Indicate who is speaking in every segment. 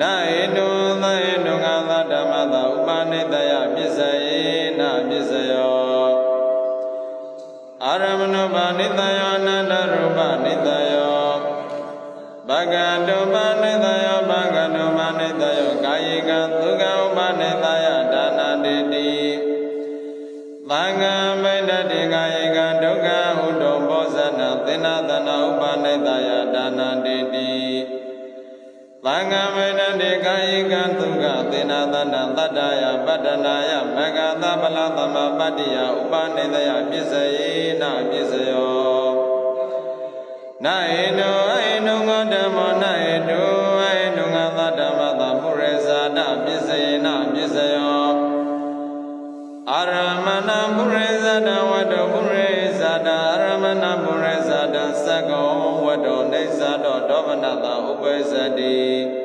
Speaker 1: နာဟိတုသဟိတုငါသဓမ္မသာဥပနိတယပစ္စယေနပစ္စယောအာရမဏုပနိတယော သေနသနာတတ္တယပတ္တနာယမဂ္ဂသဗလသမပတ္တိယဥပနိတယပစ္စယေနပစ္စယောနာဟိတောအဟိတုငောဓမ္မောနာဟိတုအဟိတုငါသဓမ္မသာပုရိဇာတပစ္စယေနပစ္စယောအာရမဏပုရိဇာတဝတ္တပုရိဇာတအာရမဏပုရိဇာတသက္ကောဝတ္တောနေဇာတောဒောမနတာဥပ္ပဇ္တိ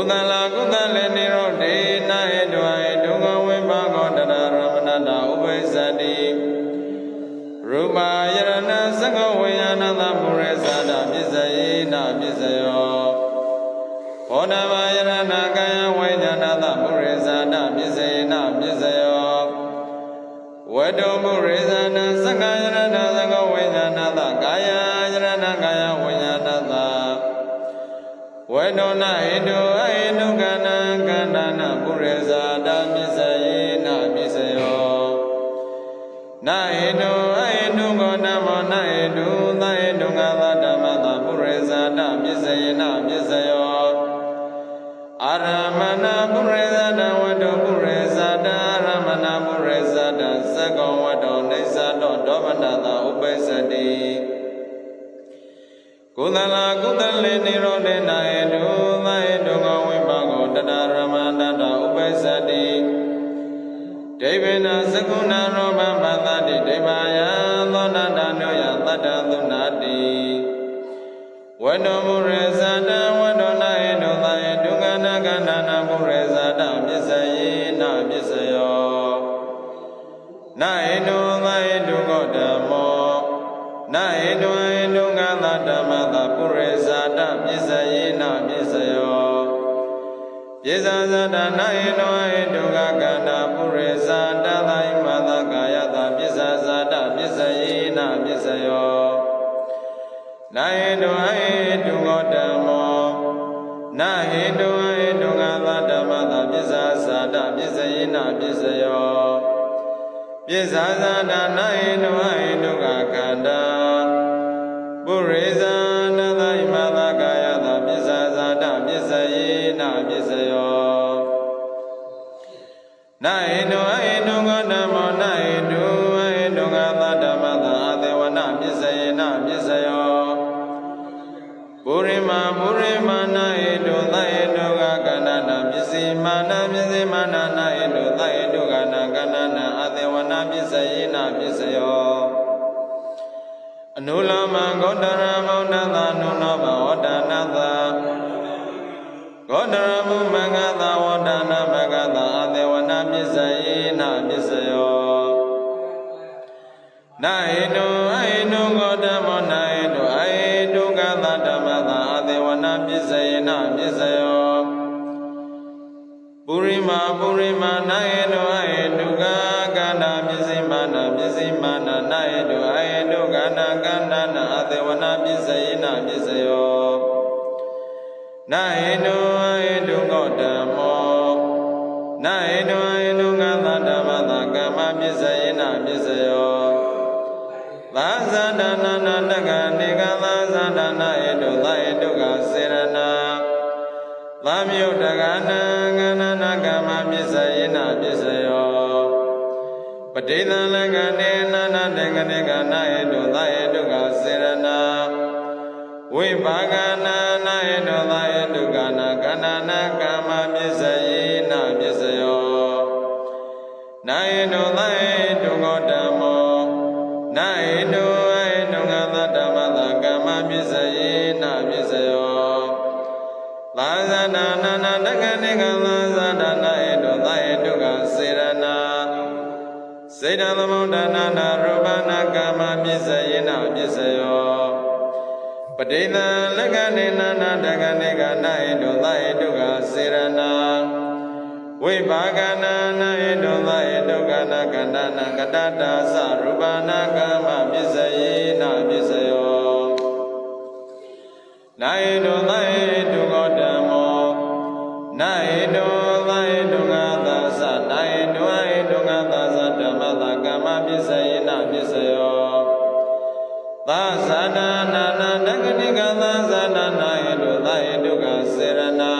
Speaker 1: ကုသလကုသလေနိရောဓေနာဟိတောအဟိတုငောဝိပါကောတရရမဏတာဥပ္ပဇ္တိရူပယရဏသက္ကဝိညာဏသပုရိသတာပစ္စယေနပစ္စယောဘောဓဘာယရဏကာယဝိညာဏသပုရိသတာပစ္စယေနပစ္စယောဝတ္တပုရိသနာသက္ကယရဏသက္ကဝိညာဏသကာယယရဏကာယဝိညာဏသ ဝေဒနာဟိတုအဟိတုကဏံကန္တနာပုရိသတာပစ္စယေနပစ္စယောနာဟိတုအဟိတုကောဓမ္မောနာဟိတုသဟိတုငါသဓမ္မသာပုရိဇာတပစ္စယေနပစ္စယောအာရမဏပုရိဇာတဝတ္တပုရိဇာတအာရမဏပုရိဇာတသက္ကောဝတ္တောနေသတောဒောမနတာဥပ္ပစ္စတိကုသလကုသလေနိရောဓေနာ တာဥပ္ပစ္စတိဒိဗေနသကုဏရောဘပသတိဒိဗာယသောနတနုယသတ္တသုနာတိဝတ္တမုရေဇာတဝတ္တနာဟိတုသဟိတုကနာကန္နာနာမုရေဇာတပစ္စယေနပစ္စယောနာဟိတုသဟိတုကောဓမ္မောနာဟိတုဟိတုငါသဓမ္မသာပုရေဇာတပစ္စယေနပစ္စယော ပြေဇာဇာတနာယေနောဟေတုကကန္တာပုရိဇာတသိမသကာယတာပစ္ဆာဇာတပစ္စယေနပစ္စယောနာယေတုဟေတုကောဓမ္မောနာဟေတုဟေတုကသဓမ္မတာပစ္ဆာဇာတပစ္စယေနပစ္စယောပြေဇာဇာတနာယေတုဟေတုကကန္တာပုရိဇာတသိ လမဂေါတရမောနသနုနောဘဝတနာသဂေါတရမုမင်္ဂသဝတနာမဂသအသေဝနာပစ္စယေနပစ္စယောနာဟိတုအဟိတုဂေါတမောနာဟိတုအဟိတုကသဓမ္မသအသေဝနာပစ္စယေနပစ္စယောပုရိမာပုရိမာနာဟိတုအဟိတုကကန္တာပစ္စည်းမာနာပစ္စည်းမာနာ စ္စယေနပစ္စယောနာဟိတုအဟိတုကောဓမ္မောနာဟိတုအဟိတုကသဓမ္မသကမ္မပစ္စယေနပစ္စယောသာဇာတနာနာတက္ကနိကသာဇာတနာဟိတုသဟိတုကစေရနာသံယုတ်တကနာကန္နာနာကမ္မပစ္စယေနပစ္စယောပဋိသင်္လကနေနာနာတေကနေကနာဟေတုသဟေတုကစေရနာ ဝိပါကနာနာဟေတုသဟေတုကနာကန္နာနာကမ္မပစ္စယေနပစ္စယောနာဟေတုသဟေတုကောဓမ္မောနာဟေတုအဟေတုငါသဓမ္မသကမ္မပစ္စယေနပစ္စယောသာဇာနာနာနာတက္ကနိကသာဇာနာဟေတုသဟေတုကစေရနာစေတသမုဒ္ဒနာနာရူပနာကာမပစ္စယေနပစ္စယော ပဋိသင်္လက္ခဏေနာနာတက္ကနေကနာဟိတုသဟိတုကစေရနာဝိပါကနာနာဟိတုသဟိတုကနာကန္တနာကတ္တတာသရူပနာကမ္မပစ္စယေနာပစ္စယောနာဟိတုသဟိတုကောဓမ္မောနာဟိတုသဟိတုကသသနာဟိတုဟိတုကသသဓမ္မသကမ္မပစ္စယေနာပစ္စယောသာသနာနာ နာနဂတိကသာသနာနာဟိတုသာဟိတုကစေရနာ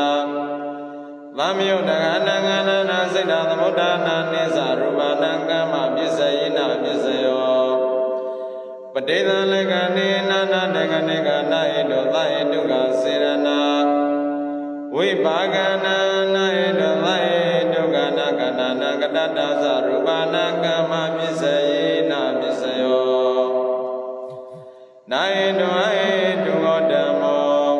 Speaker 1: သမယုတ်တကနငန္နာနာစိတ်တသမုဒ္ဒနာနိသရူပနာကမ္မပစ္စယေနပစ္စယောပဋိသလကနေနာနာတကနိကနာဟိတုသာဟိတုကစေရနာဝိပါကနာနာဟိတုသာဟိတုကနာကနာနာကတ္တသရူပနာကမ္မပစ္စယေ နာယတုဟေတုဟောဓမ္မော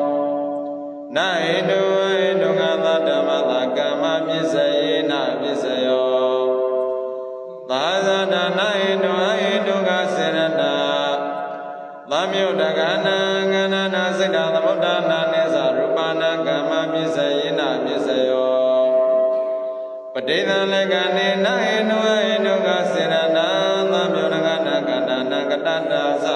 Speaker 1: နာယတုဟေတုငါသဓမ္မသာကမ္မပစ္စယေနပစ္စယောသာသနာနာယတုဟေတုကစေရနာသမယုတ်တကနာငန္နာနာစိတ်တသမုဒ္ဒနာနိသရူပနာကမ္မပစ္စယေနပစ္စယောပဋိသလကနေနာဟိနုဟိနုကစေရနာသံယောနကနာကန္နာနာကတ္တတာသ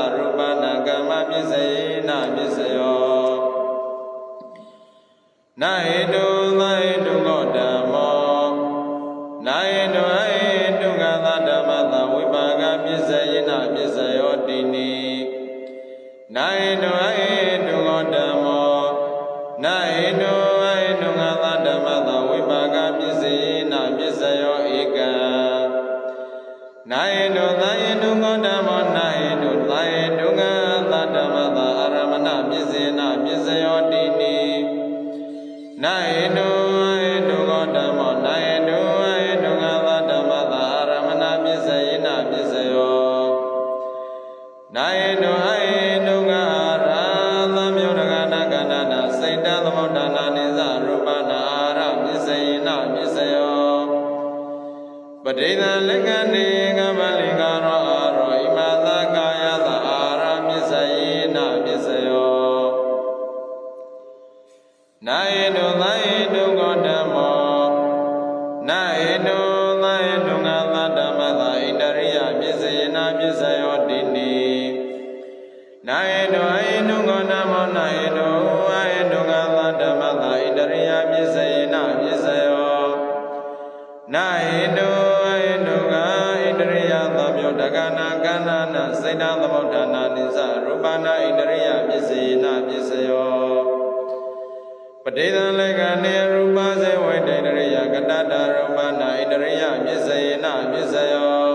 Speaker 1: ပဋိသင်္လေကနေရူပစေဝိတေတရိယကတ္တတရူပနာဣတရိယပစ္စယေနပစ္စယော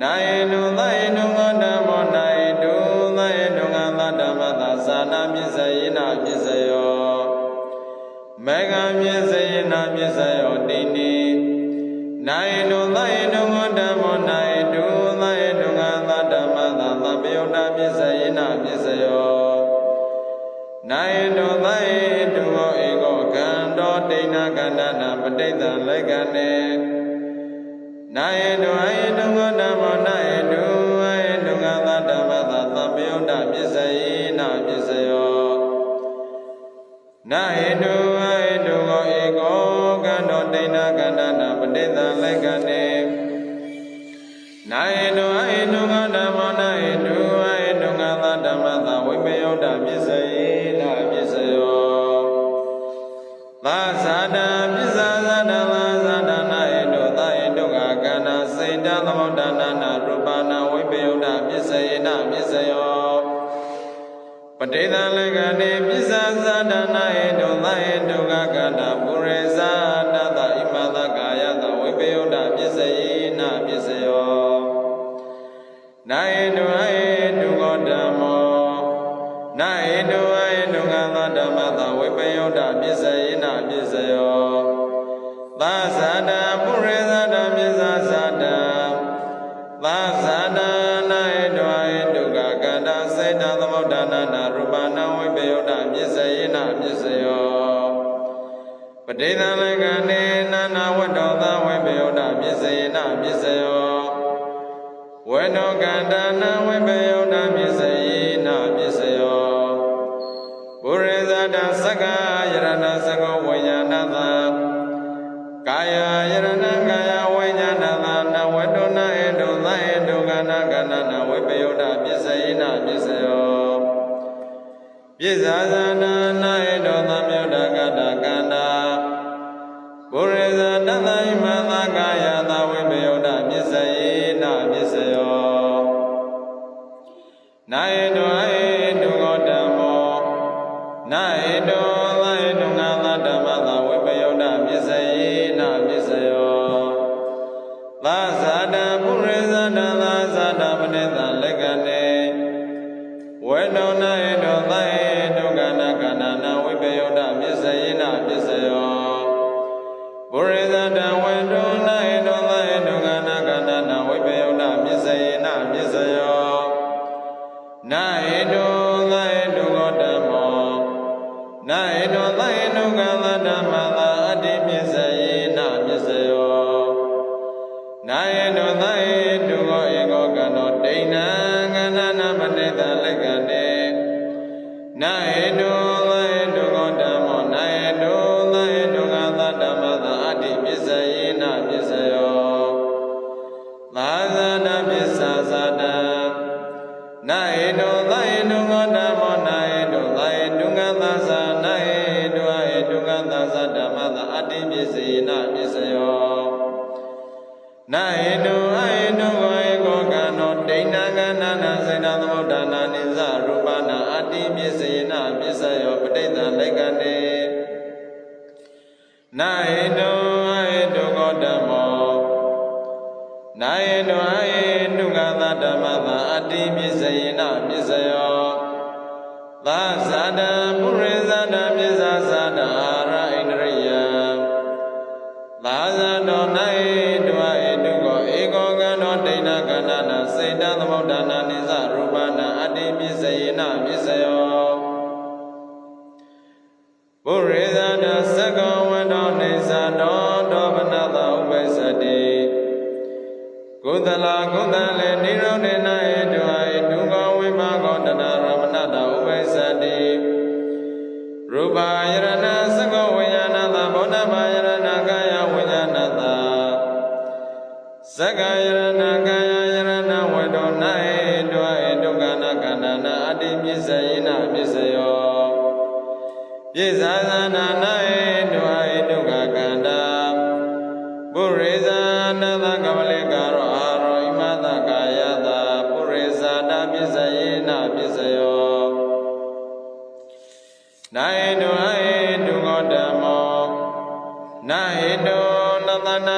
Speaker 1: နာယေနုသယေနုငန္ဓမောနာယေတုသယေနုငန္ဓဓမ္မသာသာနာပစ္စယေနပစ္စယောမေဃပစ္စယေနပစ္စယောတိနိနာယေနုသယေနုငန္ဓမောနာယေတုသယေနုငန္ဓဓမ္မသာသဗ္ဗယုတ္တပစ္စယေနပစ္စယောနာယတု ဋိသလက္ခဏေနာယတု ပဋိသလက္ခဏေပစ္ဆာဇာတာနာယေတုသာယေတုကကန္နာပုရိဇာတသဣမသကာယသဝိပယုတ္တပစ္စယေနပစ္စယောနာယေတုအယေတုကောဓမ္မောနာယေတုအယေတုငါသဓမ္မသာဝိပယုတ္တပစ္စယေနပစ္စယောသာဇာတာ ပဋိသလက္ခဏေနာနာဝတ္တောသဝိပယုတ္တပစ္စယေနပစ္စယောဝေနောကန္တနာဝိပယုတ္တပစ္စယေနပစ္စယောပုရိသတသက္ကာယရဏသကောဝိညာဏသကာယယရဏကာယဝိညာဏသနဝတုနာဧတုသဧတုကနာကနာနဝိပယောဒပစ္စယေနပစ္စယောပစ္စာဇာ ဝေတော တ္တိပစ္စယေနပစ္စယောသာဇာတံ ရူပယရဏသကောဝိညာဏသဘောဓဘာယရဏကာယဝိညာဏသသက္ကယရဏကာယယရဏဝေတောနဧတုဟဧတုကနာကန္နနာအတ္တိပစ္စယေနပစ္စယောပိဇာသနာ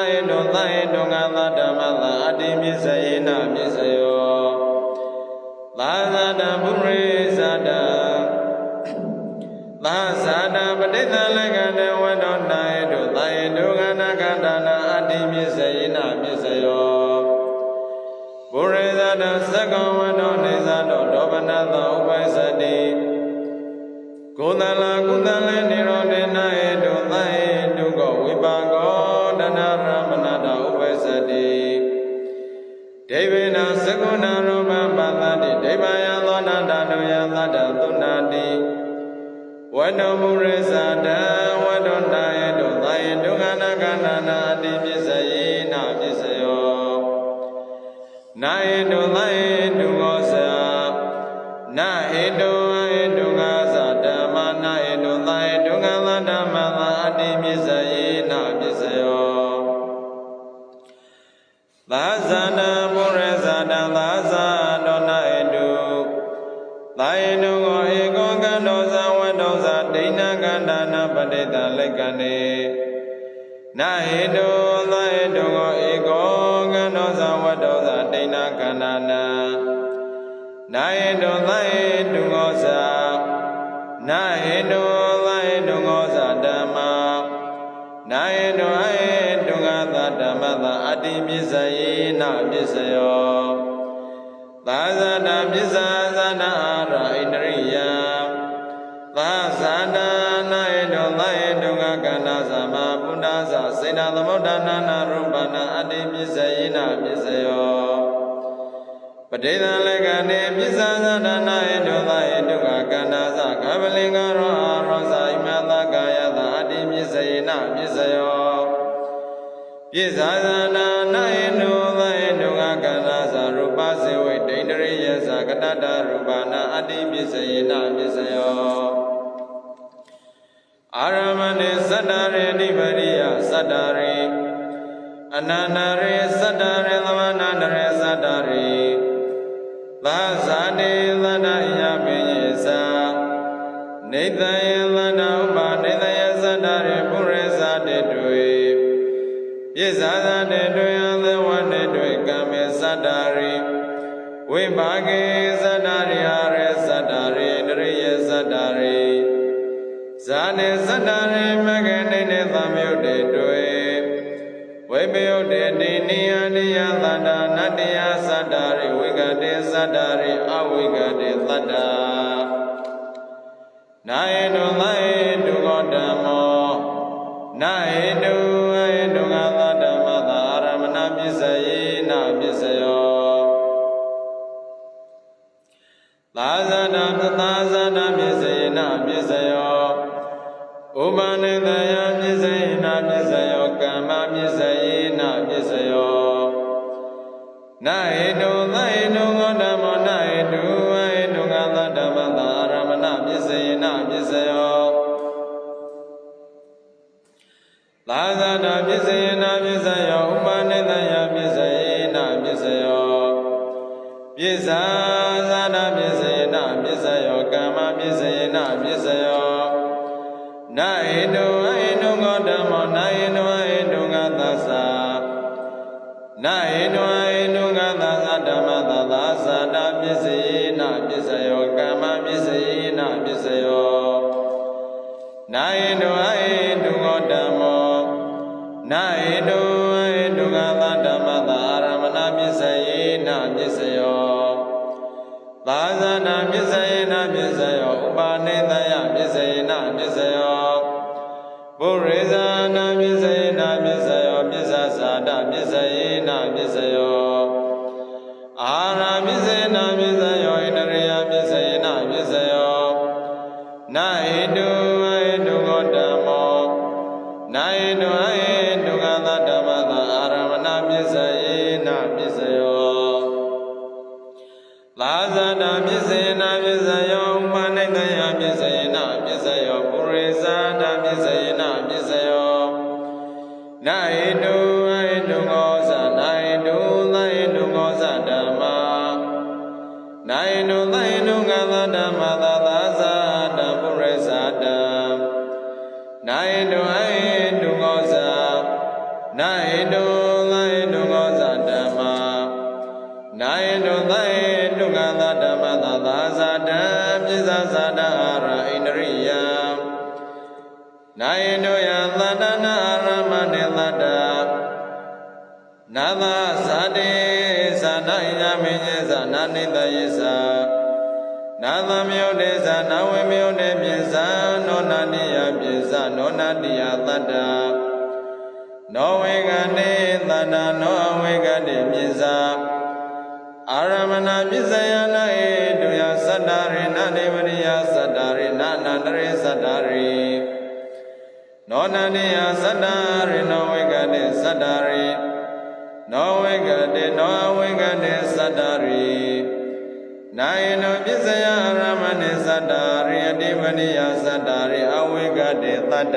Speaker 1: သနာဟိတောသဟိတောငါသဓမ္မသာအတ္တိပစ္စယေနပစ္စယောသာသတပုရိဇာတသာဇာတပဋိသလက္ခဏေဝတ္တောနာယတုသာယတုကနာကန္တနာအတ္တိပစ္စယေနပစ္စယောပုရိသတသက္ကဝတ္တောနေသတောဒောပနသောဥပ္ပစ္စတိကုသလကုသလေនិရောဓေနယတု သတ္တသုနာတိဝတ္တမုရိဇာတံဝတ္တတာယတုသာယတုကနာကနာနာတိပစ္စယေနပစ္စယောနာယတုသာယ တလက္ခဏေနာဟေတုသာဟေတုကောဧကောကံတောဇဝတ္တောဇဒိဏကန္တာနာနာဟေတုသာဟေတုကောဇနာဟေတုသာဟေတုကောဇဓမ္မာနာဟေတုအဟေတုကသဓမ္မသာအတ္တိပစ္စယေနပစ္စယောသာဇာတပစ္စာဇာနာအာရဣန္ဒ စေတသမုဒ္ဒနာနာရူပနာအတ္တိပစ္စယေနပစ္စယောပဋိသလက္ခဏေပစ္စာဇာတနာယတောသာယတုကကန္နာဇကဗလင်္ကာရောအာရောစ္စယောပိဇာဇာနာနာယနုသယေနုငါကန္နာသာရူပစေဝိဒိန္ဒရိယသကတတရူပနာအတ္တိပစ္စယေနပစ္စယောအာရမဏေသတ္တရေနိဗ္ဗရိယ သတ္တရေအနန္တရေသတ္တရေသမဏန္တရေသတ္တရေသာဇာနေသတ္တယပိယေသာနေတယေသတ္တဥပါနေတယေသတ္တရေပုရိသတေတွေပိဇာသတေတွေအသဝတေတွေကံမေသတ္တရေဝိပါကေသတ္တရေဟာရေသတ္တရေတရိယေသတ္တရေဇာနေသတ္တရေမ ပယုတ်တေတိနိယနိယသတ္တနတ္တယသတ္တရိဝိကတေသတ္တရိအဝိကတေသတ္တနာယေတုသယေတုဂောဓမ္မောနာယေတုအယေတုငါသဓမ္မသာအာရမဏပစ္စယေနပစ္စယော ပစ္စာဇာနာပစ္စယေနပစ္စယောကမ္မပစ္စယေနပစ္စယောနာဟိတုအဟိတုငောဓမ္မောနာဟိတုအဟိတုငါသသနာဟိတုအဟိတုငါသသဓမ္မသသာသတာပစ္စယေ နပစ္စယောဥပါနေတယပစ္စယေနပစ္စယောပုရိဇာနာပစ္စယေနပစ္စယောပစ္ဆသာတပစ္စယေ နာသမယုတ်တေဇာနာဝေမယုတ်တေပိဇာနောနာနိယပိဇာနောနာတိယသတ္တနောဝေကနေသတ္တနောအဝေကတိပိဇာအာရမဏပစ္စယနာဧတုယသတ္တရေနနေဝရိယသတ္တရေနနန္တရေသတ္တရေနောနန္တိယသတ္တရေနောဝေကတိသတ္တရေနောဝေကတိနောအဝေကတိသတ္တရေ နာယနောပစ္စယအာရမဏေသတ္တရေအတိမဏိယသတ္တရေအဝေကတိသတ္တ